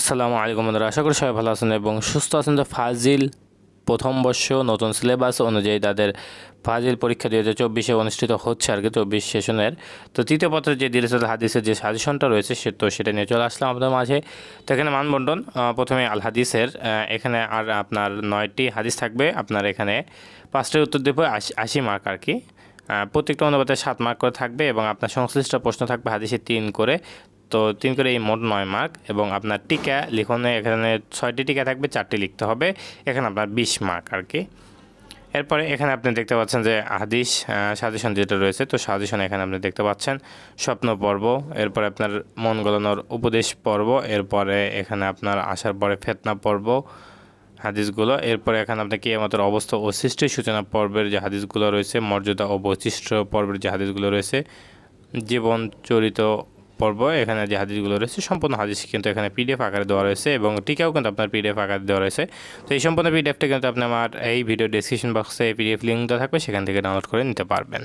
আসসালামু আলাইকুম বন্ধুরা, আশা করি সবাই ভালো আছেন এবং সুস্থ আছেন। তো ফাজিল প্রথম বর্ষ নতুন সিলেবাস অনুযায়ী তাদের ফাজিল পরীক্ষা দুই হাজার চব্বিশে অনুষ্ঠিত হচ্ছে আর কি চব্বিশ সেশনের। তো তৃতীয় পত্রের যে দিরেসাল হাদিসের যে সাজেশনটা রয়েছে সে তো সেটা নিয়ে চলে আসলাম আপনাদের মাঝে। তো এখানে মানবন্টন প্রথমে আল হাদিসের এখানে আর আপনার নয়টি হাদিস থাকবে। আপনার এখানে পাঁচটার উত্তর দেবো, আশি মার্ক আর কি। প্রত্যেকটা অনুপাতে সাত মার্ক করে থাকবে এবং আপনার সংশ্লিষ্ট প্রশ্ন থাকবে হাদিসে তিন করে। তো তিন করে এই মোট নয় মার্ক এবং আপনার টিকা লিখনে, এখানে ছয়টি টিকা থাকবে, চারটি লিখতে হবে, এখানে আপনার বিশ মার্ক আর কি। এরপরে এখানে আপনি দেখতে পাচ্ছেন যে হাদিস সাজেশন যেটা রয়েছে, তো সাজেশন এখানে আপনি দেখতে পাচ্ছেন, স্বপ্ন পর্ব, এরপরে আপনার মন গলানোর উপদেশ পর্ব, এরপরে এখানে আপনার আসার পরে ফেতনা পর্ব, হাদিসগুলো, এরপরে এখানে আপনি কিয়ামতের অবস্থা ও সৃষ্টির সূচনা পর্বের যে হাদিসগুলো রয়েছে, মর্যাদা ও বৈশিষ্ট্য পর্বের যে হাদিসগুলো রয়েছে, জীবন, চরিত পর্ব, এখানে যে হাদিসগুলো রয়েছে, সম্পূর্ণ হাদিস কিন্তু এখানে পিডিএফ আকারে দেওয়া রয়েছে এবং টিকাও কিন্তু আপনার পিডিএফ আকারে দেওয়া রয়েছে। তো এই সম্পূর্ণ পিডিএফটা কিন্তু আপনি আমার এই ভিডিও ডিসক্রিপশন বক্সে পিডিএফ লিঙ্ক দেওয়া থাকবে, সেখান থেকে ডাউনলোড করে নিতে পারবেন।